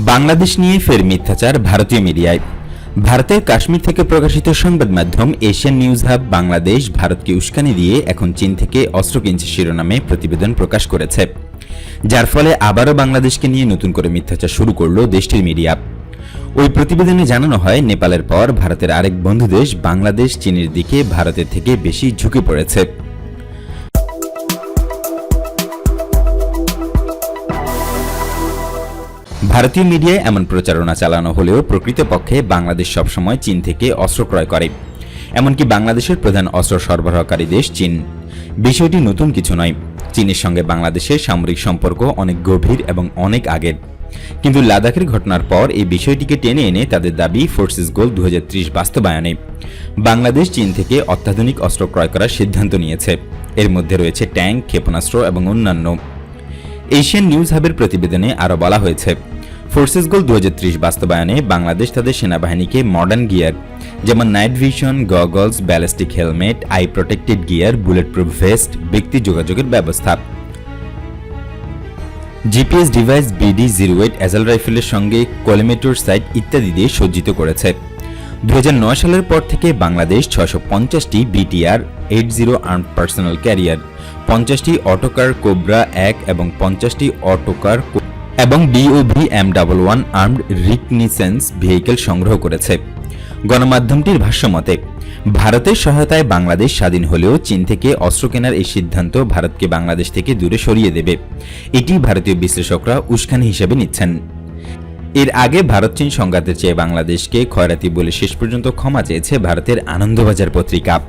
বাংলাদেশ নিয়ে ফের মিথ্যাচার ভারতীয় মিডিয়ায়। ভারতের কাশ্মীর থেকে প্রকাশিত সংবাদ মাধ্যম এশিয়ান নিউজ হাব বাংলাদেশ ভারতকে উস্কানি দিয়ে এখন চীন থেকে অস্ত্র কিনছে শিরোনামে প্রতিবেদন প্রকাশ করেছে। যার ফলে আবারও বাংলাদেশকে নিয়ে নতুন করে মিথ্যাচার শুরু করল দেশটির মিডিয়া। ওই প্রতিবেদনে জানানো হয়, নেপালের পর ভারতের আরেক বন্ধু দেশ বাংলাদেশ, চীনের দিকে ভারতের থেকে বেশি ঝুঁকে পড়েছে। ভারতীয় মিডিয়ায় এমন প্রচারণা চালানো হলেও প্রকৃতপক্ষে বাংলাদেশ সবসময় চীন থেকে অস্ত্র ক্রয় করে। এমনকি বাংলাদেশের প্রধান অস্ত্র সরবরাহকারী দেশ চীন। বিষয়টি নতুন কিছু নয়। চীনের সঙ্গে বাংলাদেশের সামরিক সম্পর্ক অনেক গভীর এবং অনেক আগের কিন্তু লাদাখের ঘটনার পর এই বিষয়টিকে টেনে এনে তাদের দাবি ফোর্সেস গোল দু হাজার ত্রিশ বাস্তবায়নে। বাংলাদেশ চীন থেকে অত্যাধুনিক অস্ত্র ক্রয় করার সিদ্ধান্ত নিয়েছে। এর মধ্যে রয়েছে ট্যাঙ্ক, ক্ষেপণাস্ত্র এবং অন্যান্য। এশিয়ান নিউজ হাবের প্রতিবেদনে আরও বলা হয়েছে। ফোর্সেস গোল দু বাস্তবায়নে বাংলাদেশ তাদের সেনাবাহিনীকে মডার্ন গিয়ার যেমন night vision goggles ballistic helmet eye protected gear bullet proof vest ব্যক্তি যোগাযোগের ব্যবস্থা। GPS device BD zero eight assault রাইফেলের সঙ্গে কলিমেটর সাইট ইত্যাদি দিয়ে সজ্জিত করেছে। দু হাজার নয় সালের পর থেকে বাংলাদেশ ছয়শো পঞ্চাশটি BTR eight zero arm personal carrier পঞ্চাশটি অটোকার কোবরা এক এবং পঞ্চাশটি অটোকার এবং BOV M double one armed reconnaissance vehicle সংগ্রহ করেছে। গণমাধ্যমটির ভাষ্যমতে ভারতের সহায়তায় বাংলাদেশ স্বাধীন হলেও চীন থেকে অস্ত্র কেনার এই সিদ্ধান্ত ভারতকে বাংলাদেশ থেকে দূরে সরিয়ে দেবে। এটি ভারতীয় বিশ্লেষকরা উস্কানি হিসেবে নিচ্ছেন। এর আগে ভারত চীন সংঘাতের চেয়ে বাংলাদেশকে খয়রাতি বলে শেষ পর্যন্ত ক্ষমা চেয়েছে ভারতের আনন্দবাজার পত্রিকা।